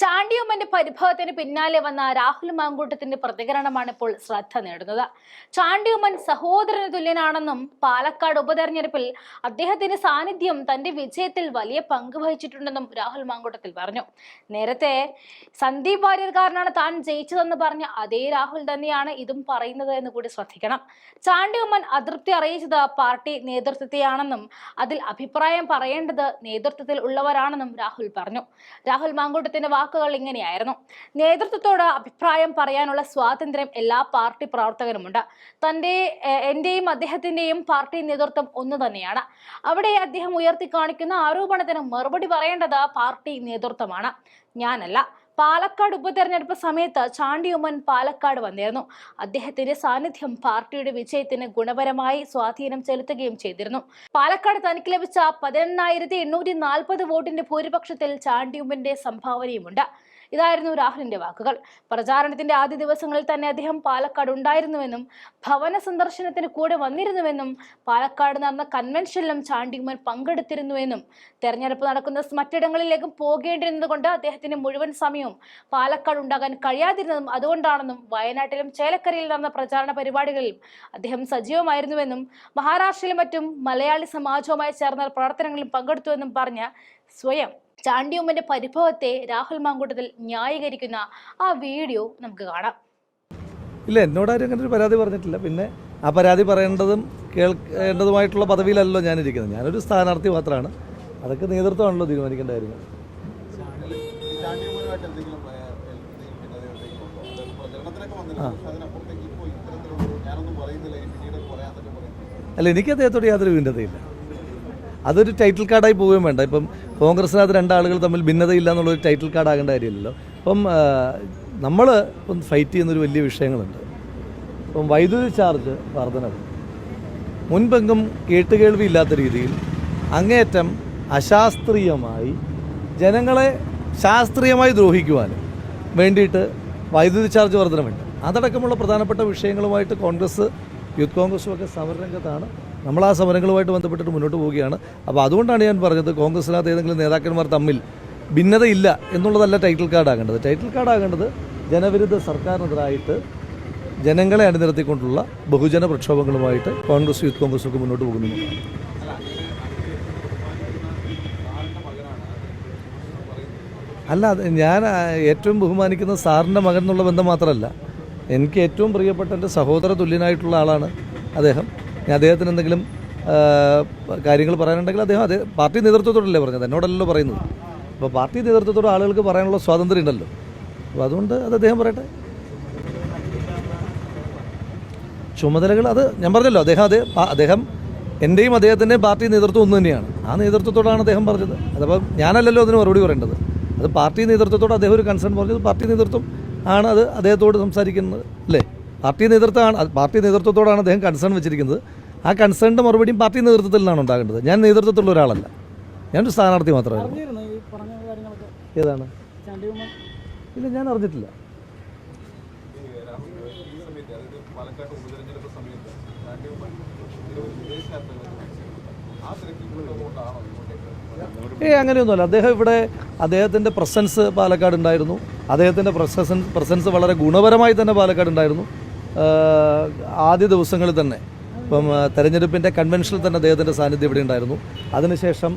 ചാണ്ടിയമ്മന്റെ പരിഭവത്തിന് പിന്നാലെ വന്ന രാഹുൽ മാങ്കൂട്ടത്തിന്റെ പ്രതികരണമാണ് ഇപ്പോൾ ശ്രദ്ധ നേടുന്നത്. ചാണ്ടിയമ്മൻ സഹോദരന് തുല്യനാണെന്നും പാലക്കാട് ഉപതെരഞ്ഞെടുപ്പിൽ അദ്ദേഹത്തിന്റെ സാന്നിധ്യം തന്റെ വിജയത്തിൽ വലിയ പങ്ക് വഹിച്ചിട്ടുണ്ടെന്നും രാഹുൽ മാങ്കൂട്ടത്തിൽ പറഞ്ഞു. നേരത്തെ സന്ദീപ് വാര്യർ കാരനാണ് താൻ ജയിച്ചതെന്ന് പറഞ്ഞ അതേ രാഹുൽ തന്നെയാണ് ഇതും പറയുന്നത് എന്ന് കൂടി ശ്രദ്ധിക്കണം. ചാണ്ടിയമ്മൻ അതൃപ്തി അറിയിച്ചത് പാർട്ടി നേതൃത്വത്തെയാണെന്നും അതിൽ അഭിപ്രായം പറയേണ്ടത് നേതൃത്വത്തിൽ ഉള്ളവരാണെന്നും രാഹുൽ പറഞ്ഞു. രാഹുൽ മാങ്കൂട്ടത്തിന്റെ വാക്കുകൾ ഇങ്ങനെയായിരുന്നു. നേതൃത്വത്തോട് അഭിപ്രായം പറയാനുള്ള സ്വാതന്ത്ര്യം എല്ലാ പാർട്ടി പ്രവർത്തകനുമുണ്ട്. തന്റെ എന്റെയും എന്റെയും അദ്ദേഹത്തിന്റെയും പാർട്ടി നേതൃത്വം ഒന്ന് തന്നെയാണ്. അവിടെ അദ്ദേഹം ഉയർത്തി കാണിക്കുന്ന ആരോപണത്തിന് മറുപടി പറയേണ്ടത് പാർട്ടി നേതൃത്വമാണ്. ഞാനല്ല. പാലക്കാട് ഉപതെരഞ്ഞെടുപ്പ് സമയത്ത് ചാണ്ടിയുമ്മൻ പാലക്കാട് വന്നിരുന്നു. അദ്ദേഹത്തിന്റെ സാന്നിധ്യം പാർട്ടിയുടെ വിജയത്തിന് ഗുണപരമായി സ്വാധീനം ചെലുത്തുകയും ചെയ്തിരുന്നു. പാലക്കാട് തനിക്ക് ലഭിച്ച പതിനെണ്ണായിരത്തി എണ്ണൂറ്റി നാൽപ്പത് വോട്ടിന്റെ ഭൂരിപക്ഷത്തിൽ ചാണ്ടിയുമ്മന്റെ സംഭാവനയുമുണ്ട്. ഇതായിരുന്നു രാഹുലിന്റെ വാക്കുകൾ. പ്രചാരണത്തിന്റെ ആദ്യ ദിവസങ്ങളിൽ തന്നെ അദ്ദേഹം പാലക്കാട് ഉണ്ടായിരുന്നുവെന്നും ഭവന സന്ദർശനത്തിന് കൂടെ വന്നിരുന്നുവെന്നും പാലക്കാട് നടന്ന കൺവെൻഷനിലും ചാണ്ടിമൻ പങ്കെടുത്തിരുന്നുവെന്നും തെരഞ്ഞെടുപ്പ് നടക്കുന്ന മറ്റിടങ്ങളിലേക്കും പോകേണ്ടിരുന്നത് കൊണ്ട് അദ്ദേഹത്തിന് മുഴുവൻ സമയവും പാലക്കാട് ഉണ്ടാകാൻ കഴിയാതിരുന്നതും അതുകൊണ്ടാണെന്നും വയനാട്ടിലും ചേലക്കരയിൽ നടന്ന പ്രചാരണ പരിപാടികളിലും അദ്ദേഹം സജീവമായിരുന്നുവെന്നും മഹാരാഷ്ട്രയിലും മറ്റും മലയാളി സമാജവുമായി ചേർന്ന പ്രവർത്തനങ്ങളിൽ പങ്കെടുത്തുവെന്നും പറഞ്ഞ സ്വയം ചാണ്ടിയുമ്മന്റെ പരിഭവത്തെ രാഹുൽ മാങ്കൂട്ടത്തിൽ ന്യായീകരിക്കുന്ന ആ വീഡിയോ നമുക്ക് കാണാം. ഇല്ല എന്നോടാരും അങ്ങനെ ഒരു പരാതി പറഞ്ഞിട്ടില്ല. പിന്നെ ആ പരാതി പറയേണ്ടതും കേൾക്കേണ്ടതുമായിട്ടുള്ള പദവിയിലല്ലോ ഞാനിരിക്കുന്നത്. ഞാനൊരു സ്ഥാനാർത്ഥി മാത്രമാണ് അതൊക്കെ നേതൃത്വമാണല്ലോ തീരുമാനിക്കേണ്ട കാര്യങ്ങൾ അല്ല എനിക്ക് അദ്ദേഹത്തോട് യാതൊരു ഭിന്നതയില്ല അതൊരു ടൈറ്റിൽ കാർഡായി പോവുകയും വേണ്ട. ഇപ്പം കോൺഗ്രസിനകത്ത് രണ്ടാളുകൾ തമ്മിൽ ഭിന്നതയില്ല എന്നുള്ളൊരു ടൈറ്റിൽ കാർഡ് ആകേണ്ട കാര്യമില്ലല്ലോ. അപ്പം നമ്മൾ ഇപ്പം ഫൈറ്റ് ചെയ്യുന്നൊരു വലിയ വിഷയങ്ങളുണ്ട്. ഇപ്പം വൈദ്യുതി ചാർജ് വർധനവ് മുൻപെങ്കും കേട്ടുകേൾവി ഇല്ലാത്ത രീതിയിൽ അങ്ങേയറ്റം അശാസ്ത്രീയമായി ജനങ്ങളെ ശാസ്ത്രീയമായി ദ്രോഹിക്കുവാൻ വേണ്ടിയിട്ട് വൈദ്യുതി ചാർജ് വർധനമുണ്ട് അതടക്കമുള്ള പ്രധാനപ്പെട്ട വിഷയങ്ങളുമായിട്ട് കോൺഗ്രസ് യൂത്ത് കോൺഗ്രസുമൊക്കെ സമരരംഗത്താണ് നമ്മൾ ആ സമരങ്ങളുമായിട്ട് ബന്ധപ്പെട്ടിട്ട് മുന്നോട്ട് പോവുകയാണ്. അപ്പോൾ അതുകൊണ്ടാണ് ഞാൻ പറഞ്ഞത് കോൺഗ്രസിനകത്ത് ഏതെങ്കിലും നേതാക്കന്മാർ തമ്മിൽ ഭിന്നതയില്ല എന്നുള്ളതല്ല ടൈറ്റിൽ കാർഡ് ആകേണ്ടത്. ടൈറ്റിൽ കാർഡ് ആകേണ്ടത് ജനവിരുദ്ധ സർക്കാരിനെതിരായിട്ട് ജനങ്ങളെ അണിനിരത്തിക്കൊണ്ടുള്ള ബഹുജന പ്രക്ഷോഭങ്ങളുമായിട്ട് കോൺഗ്രസ് യൂത്ത് കോൺഗ്രസ് ഒക്കെ മുന്നോട്ട് പോകുന്നു അല്ല ഞാൻ ഏറ്റവും ബഹുമാനിക്കുന്ന സാറിന്റെ മകൻ എന്നുള്ള ബന്ധം മാത്രമല്ല എനിക്ക് ഏറ്റവും പ്രിയപ്പെട്ട എന്റെ സഹോദര തുല്യനായിട്ടുള്ള ആളാണ് അദ്ദേഹം. ഞാൻ അദ്ദേഹത്തിന് എന്തെങ്കിലും കാര്യങ്ങൾ പറയാനുണ്ടെങ്കിൽ അദ്ദേഹം അതേ പാർട്ടി നേതൃത്വത്തോടല്ലേ പറഞ്ഞത്? എന്നോടല്ലോ പറയുന്നത്. അപ്പോൾ പാർട്ടി നേതൃത്വത്തോട് ആളുകൾക്ക് പറയാനുള്ള സ്വാതന്ത്ര്യം ഉണ്ടല്ലോ. അപ്പോൾ അതുകൊണ്ട് അത് അദ്ദേഹം പറയട്ടെ. ചുമതലകൾ അത് ഞാൻ പറഞ്ഞല്ലോ അദ്ദേഹം അതേ അദ്ദേഹം എന്റെയും അദ്ദേഹത്തിന്റെയും പാർട്ടി നേതൃത്വം ഒന്ന് തന്നെയാണ്. ആ നേതൃത്വത്തോടാണ് അദ്ദേഹം പറഞ്ഞത്. അതപ്പോൾ ഞാനല്ലല്ലോ അതിന് മറുപടി പറയേണ്ടത്. അത് പാർട്ടി നേതൃത്വത്തോട് അദ്ദേഹം ഒരു കൺസേൺ പറഞ്ഞത് പാർട്ടി നേതൃത്വം ആണ് അത് അദ്ദേഹത്തോട് സംസാരിക്കുന്നത് അല്ലേ? പാർട്ടി നേതൃത്വമാണ് പാർട്ടി നേതൃത്വത്തോടാണ് അദ്ദേഹം കൺസേൺ വെച്ചിരിക്കുന്നത്. ആ കൺസേണിന്റെ മറുപടിയും പാർട്ടി നേതൃത്വത്തിൽ നിന്നാണ് ഉണ്ടാകേണ്ടത്. ഞാൻ നേതൃത്വത്തിലുള്ള ഒരാളല്ല. ഞാനൊരു സ്ഥാനാർത്ഥി മാത്രമായിരുന്നു. ഏതാണ്? ഇല്ല ഞാൻ അറിഞ്ഞിട്ടില്ല. ഏ അങ്ങനെയൊന്നുമല്ല. അദ്ദേഹം ഇവിടെ അദ്ദേഹത്തിന്റെ പ്രസൻസ് പാലക്കാട് ഉണ്ടായിരുന്നു അദ്ദേഹത്തിന്റെ പ്രസൻസ് പ്രസൻസ് വളരെ ഗുണപരമായി തന്നെ പാലക്കാട് ഉണ്ടായിരുന്നു ആദ്യ ദിവസങ്ങളിൽ തന്നെ ഇപ്പം തെരഞ്ഞെടുപ്പിന്റെ കൺവെൻഷനിൽ തന്നെ അദ്ദേഹത്തിന്റെ സാന്നിധ്യം ഇവിടെ ഉണ്ടായിരുന്നു. അതിനുശേഷം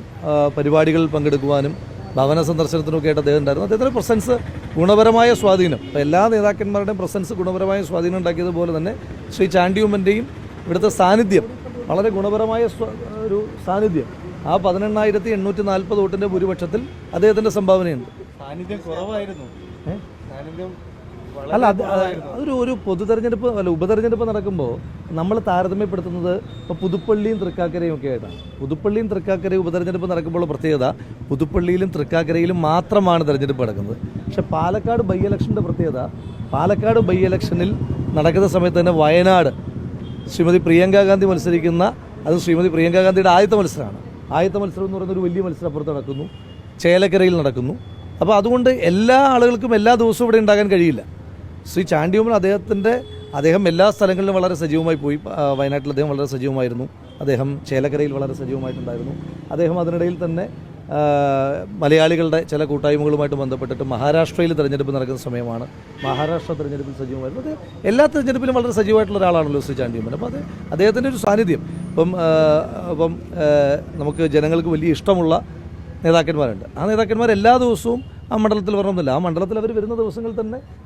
പരിപാടികളിൽ പങ്കെടുക്കുവാനും ഭവന സന്ദർശനത്തിനൊക്കെ ആയിട്ട് അദ്ദേഹം ഉണ്ടായിരുന്നു. അദ്ദേഹത്തിന്റെ പ്രസൻസ് ഗുണപരമായ സ്വാധീനം. ഇപ്പോൾ എല്ലാ നേതാക്കന്മാരുടെയും പ്രസൻസ് ഗുണപരമായ സ്വാധീനം ഉണ്ടാക്കിയതുപോലെ തന്നെ ശ്രീ ചാണ്ടിയുമ്മന്റെയും ഇവിടുത്തെ സാന്നിധ്യം വളരെ ഗുണപരമായ ഒരു സാന്നിധ്യം. ആ പതിനെണ്ണായിരത്തി എണ്ണൂറ്റി നാൽപ്പത് വോട്ടിന്റെ ഭൂരിപക്ഷത്തിൽ അദ്ദേഹത്തിന്റെ സംഭാവനയുണ്ട്. സാന്നിധ്യം കുറവായിരുന്നു. സാന്നിധ്യം അല്ല അത് അതൊരു ഒരു പൊതു തെരഞ്ഞെടുപ്പ് അല്ല ഉപതെരഞ്ഞെടുപ്പ് നടക്കുമ്പോൾ നമ്മൾ താരതമ്യപ്പെടുത്തുന്നത് ഇപ്പോൾ പുതുപ്പള്ളിയും തൃക്കാക്കരയും ഒക്കെ ആയിട്ടാണ്. പുതുപ്പള്ളിയും തൃക്കാക്കരയും ഉപതെരഞ്ഞെടുപ്പ് നടക്കുമ്പോൾ പ്രത്യേകത പുതുപ്പള്ളിയിലും തൃക്കാക്കരയിലും മാത്രമാണ് തെരഞ്ഞെടുപ്പ് നടക്കുന്നത്. പക്ഷെ പാലക്കാട് ബൈ ഇലക്ഷന്റെ പ്രത്യേകത പാലക്കാട് ബൈ ഇലക്ഷനിൽ നടക്കുന്ന സമയത്ത് തന്നെ വയനാട് ശ്രീമതി പ്രിയങ്ക ഗാന്ധി മത്സരിക്കുന്ന അത് ശ്രീമതി പ്രിയങ്ക ഗാന്ധിയുടെ ആദ്യത്തെ മത്സരമാണ്. ആദ്യത്തെ മത്സരം എന്ന് പറയുന്ന ഒരു വലിയ മത്സരം അപ്പുറത്ത് നടക്കുന്നു. ചേലക്കരയിൽ നടക്കുന്നു. അപ്പോൾ അതുകൊണ്ട് എല്ലാ ആളുകൾക്കും എല്ലാ ദിവസവും ഇവിടെ ഉണ്ടാകാൻ കഴിയില്ല. ശ്രീ ചാണ്ടിയുമ്മൻ അദ്ദേഹത്തിന്റെ അദ്ദേഹം എല്ലാ സ്ഥലങ്ങളിലും വളരെ സജീവമായി പോയി വയനാട്ടിൽ അദ്ദേഹം വളരെ സജീവമായിരുന്നു. അദ്ദേഹം ചേലക്കരയിൽ വളരെ സജീവമായിട്ടുണ്ടായിരുന്നു. അദ്ദേഹം അതിനിടയിൽ തന്നെ മലയാളികളുടെ ചില കൂട്ടായ്മകളുമായിട്ട് ബന്ധപ്പെട്ടിട്ട് മഹാരാഷ്ട്രയിൽ തിരഞ്ഞെടുപ്പ് നടക്കുന്ന സമയമാണ്. മഹാരാഷ്ട്ര തിരഞ്ഞെടുപ്പിൽ സജീവമായിരുന്നു. അത് എല്ലാ തിരഞ്ഞെടുപ്പിലും വളരെ സജീവമായിട്ടുള്ള ഒരാളാണല്ലോ ശ്രീ ചാണ്ടിയമ്മൻ അപ്പോൾ അത് അദ്ദേഹത്തിന്റെ ഒരു സാന്നിധ്യം. ഇപ്പം അപ്പം നമുക്ക് ജനങ്ങൾക്ക് വലിയ ഇഷ്ടമുള്ള നേതാക്കന്മാരുണ്ട്. ആ നേതാക്കന്മാർ എല്ലാ ദിവസവും ആ മണ്ഡലത്തിൽ വരണമെന്നില്ല. ആ മണ്ഡലത്തിൽ അവർ വരുന്ന ദിവസങ്ങളിൽ തന്നെ